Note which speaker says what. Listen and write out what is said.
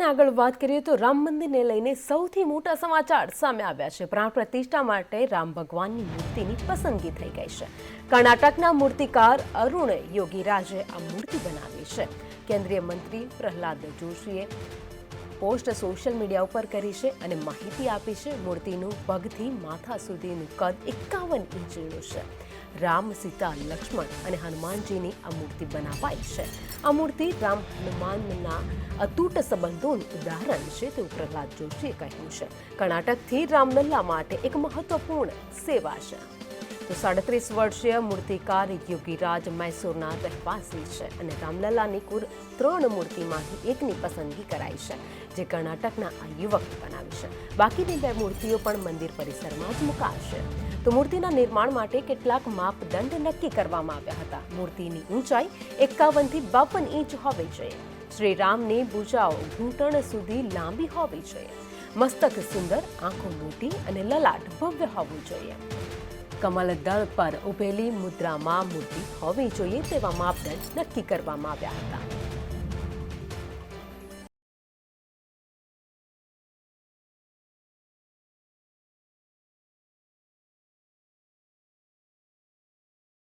Speaker 1: અને આગળ વાત કરીએ તો રામ મંદિરને લઈને સૌથી મોટા સમાચાર સામે આવ્યા છે. પ્રાણ પ્રતિષ્ઠા માટે રામ ભગવાનની મૂર્તિની પસંદગી થઈ ગઈ છે. કર્ણાટકના મૂર્તિકાર અરુણ યોગીરાજે આ મૂર્તિ બનાવી છે. કેન્દ્રીય મંત્રી પ્રહલાદ જોશીએ પોસ્ટ સોશિયલ મીડિયા ઉપર કરી છે અને માહિતી આપી છે મૂર્તિનું પગથી માથા સુધીનું કદ એકાવન ઇંચનું છે. રામ, સીતા, લક્ષ્મણ અને હનુમાનજીની આ મૂર્તિ બનાવાઈ છે. આ મૂર્તિ રામ હનુમાનના અતૂટ સંબંધોનું ઉદાહરણ છે તેવું પ્રહલાદ જોશીએ કહ્યું છે. કર્ણાટકથી રામલલ્લા માટે એક મહત્વપૂર્ણ સેવા છે. તો સાડત્રીસ વર્ષીય મૂર્તિકાર યોગીરાજ મૈસૂરના રહેવાસી છે અને રામલલાની કુલ ત્રણ મૂર્તિમાંથી એકની પસંદગી કરાઈ છે, જે કર્ણાટકના આ યુવકે બનાવી છે. બાકીની બે મૂર્તિઓ પણ મંદિર પરિસરમાં જ મુકાશે. તો મૂર્તિના નિર્માણ માટે કેટલાક માપદંડ નક્કી કરવામાં આવ્યા હતા. મૂર્તિની ઊંચાઈ એકાવનથી બાવન ઇંચ હોવી જોઈએ. શ્રી રામની ભૂજાઓ ઘૂંટણ સુધી લાંબી હોવી જોઈએ. મસ્તક સુંદર, આંખો મોટી અને લલાટ ભવ્ય હોવું જોઈએ. કમલ દળ પર ઉભેલી મુદ્રામાં મૂર્તિ હોવી જોઈએ તેવા માપદંડ નક્કી કરવામાં આવ્યા હતા.